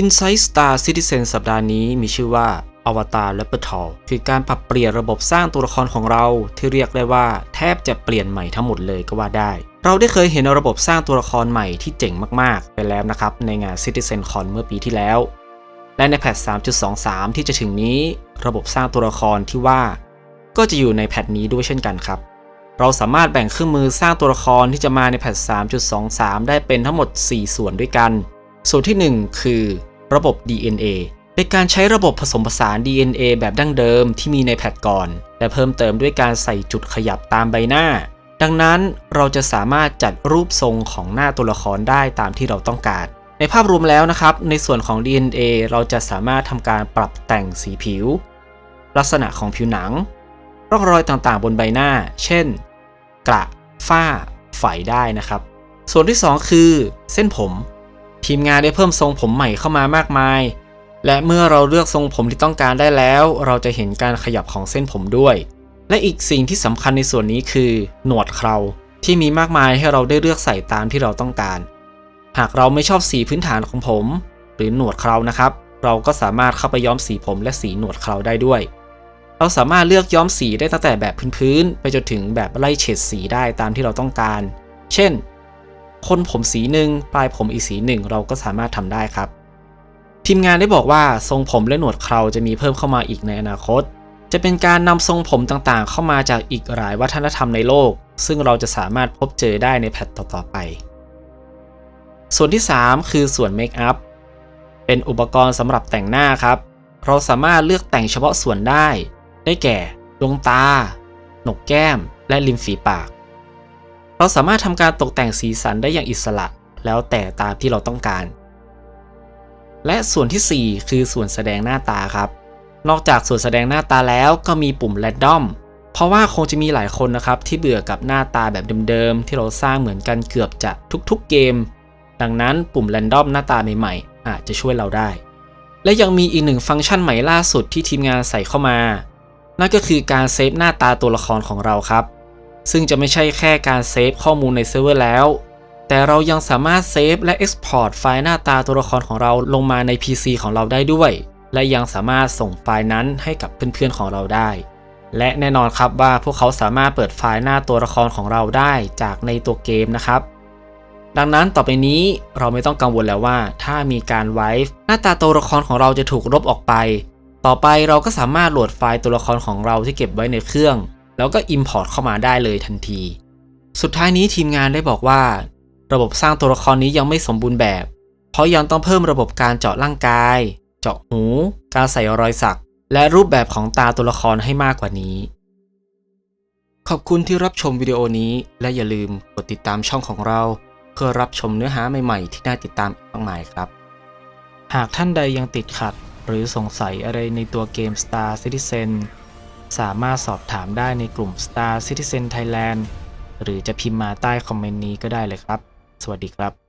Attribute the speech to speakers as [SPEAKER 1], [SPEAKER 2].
[SPEAKER 1] Inside Star Citizen สัปดาห์นี้มีชื่อว่า Avatar r e p e r t o r คือการปรับเปลี่ยนระบบสร้างตัวละครของเราที่เรียกได้ว่าแทบจะเปลี่ยนใหม่ทั้งหมดเลยก็ว่าได้ เราได้เคยเห็นระบบสร้างตัวละครใหม่ที่เจ๋งมากๆ ไปแล้วนะครับ ในงาน CitizenCon เมื่อปีที่แล้ว และในแพท 3.23 ที่จะถึงนี้ ระบบสร้างตัวละครที่ว่า ก็จะอยู่ในแพทนี้ด้วยเช่นกันครับ เราสามารถแบ่งเครื่องมือสร้างตัวละครที่จะมาในแพท 3.23 ได้เป็นทั้งหมด 4 ส่วนด้วยกัน ส่วนที่ 1 คือ ระบบ DNA เป็นการใช้ระบบผสมผสาน DNA แบบดั้งเดิมที่มีในแพทก่อน และเพิ่มเติมด้วยการใส่จุดขยับตามใบหน้า ดังนั้นเราจะสามารถจัดรูปทรงของหน้าตัวละครได้ตามที่เราต้องการ ในภาพรวมแล้วนะครับ ในส่วนของ DNA เราจะสามารถทำการปรับแต่งสีผิว ลักษณะของผิวหนัง ร่องรอยต่างๆ บนใบหน้า เช่น กระ ฝ้า ไฝได้นะครับ ส่วนที่ 2 คือ เส้นผม ทีมงานได้เพิ่มทรงผมใหม่เข้ามามากมาย และเมื่อเราเลือกทรงผมที่ต้องการได้แล้ว เราจะเห็นการขยับของเส้นผมด้วย และอีกสิ่งที่สำคัญในส่วนนี้คือ หนวดเคราที่มีมากมายให้เราได้เลือกใส่ตามที่เราต้องการ หากเราไม่ชอบสีพื้นฐานของผม หรือหนวดเครานะครับ เราก็สามารถเข้าไปย้อมสีผมและสีหนวดเคราได้ด้วย เราสามารถเลือกย้อมสีได้ตั้งแต่แบบพื้นๆไปจนถึงแบบไล่เฉดสีได้ตามที่เราต้องการ เช่น คนผมสีหนึ่งปลายผมอีกสีหนึ่งเราก็สามารถทำได้ครับ ทีมงานได้บอกว่าทรงผมและหนวดเคราจะมีเพิ่มเข้ามาอีกในอนาคต จะเป็นการนำทรงผมต่างๆ เข้ามาจากอีกหลายวัฒนธรรมในโลก ซึ่งเราจะสามารถพบเจอได้ในแพทต่อๆไป ส่วนที่ 3 คือส่วนเมคอัพเป็นอุปกรณ์สำหรับแต่งหน้าครับ เราสามารถเลือกแต่งเฉพาะส่วนได้ ได้แก่ ดวงตา หนกแก้ม และริมฝีปาก เราสามารถทำการตกแต่งสีสันได้อย่างอิสระ แล้วแต่ตามที่เราต้องการ และส่วนทีสี่ 4 คือส่วนแสดงหน้าตาครับ นอกจากส่วนแสดงหน้าตาแล้วก็มีปุ่ม Random เพราะว่าคงจะมีหลายคนนะครับที่เบื่อกับหน้าตาแบบเดิมๆที่เราสร้างเหมือนกันเกือบจะทุกๆเกม ดังนั้นปุ่ม Random หน้าตาใหม่ๆอาจจะช่วยเราได้ และยังมีอีกหนึ่งฟังก์ชันใหม่ล่าสุดที่ทีมงานใส่เข้ามา นั่นก็คือการเซฟหน้าตาตัวละครของเราครับ ซึ่งจะไม่ใช่แค่การเซฟข้อมูลในเซิร์ฟเวอร์แล้ว แต่เรายังสามารถเซฟและ Export ไฟล์หน้าตาตัวละครของเราลงมาใน PC ของเราได้ด้วย และยังสามารถส่งไฟล์นั้นให้กับเพื่อนๆของเราได้ และแน่นอนครับว่าพวกเขาสามารถเปิดไฟล์หน้าตัวละครของเราได้จากในตัวเกมนะครับ ดังนั้นต่อไปนี้เราไม่ต้องกังวลแล้วว่า ถ้ามีการไวฟ์หน้าตาตัวละครของเราจะถูกลบออกไป ต่อไปเราก็สามารถโหลดไฟล์ตัวละครของเราที่เก็บไว้ในเครื่อง แล้วก็ Import เข้ามาได้เลยทันที สุดท้ายนี้ทีมงานได้บอกว่า ระบบสร้างตัวละครนี้ยังไม่สมบูรณ์แบบ เพราะยังต้องเพิ่มระบบการเจาะร่างกาย เจาะหู การใส่รอยสัก และรูปแบบของตาตัวละครให้มากกว่านี้ ขอบคุณที่รับชมวิดีโอนี้ และอย่าลืมกดติดตามช่องของเรา เพื่อรับชมเนื้อหาใหม่ๆ ที่น่าติดตามอีกมากมายครับ หากท่านใดยังติดขัดหรือสงสัยอะไรในตัวเกม Star Citizen สามารถสอบถามได้ในกลุ่ม Star Citizen Thailand หรือจะพิมพ์มาใต้คอมเมนต์นี้ก็ได้เลยครับ สวัสดีครับ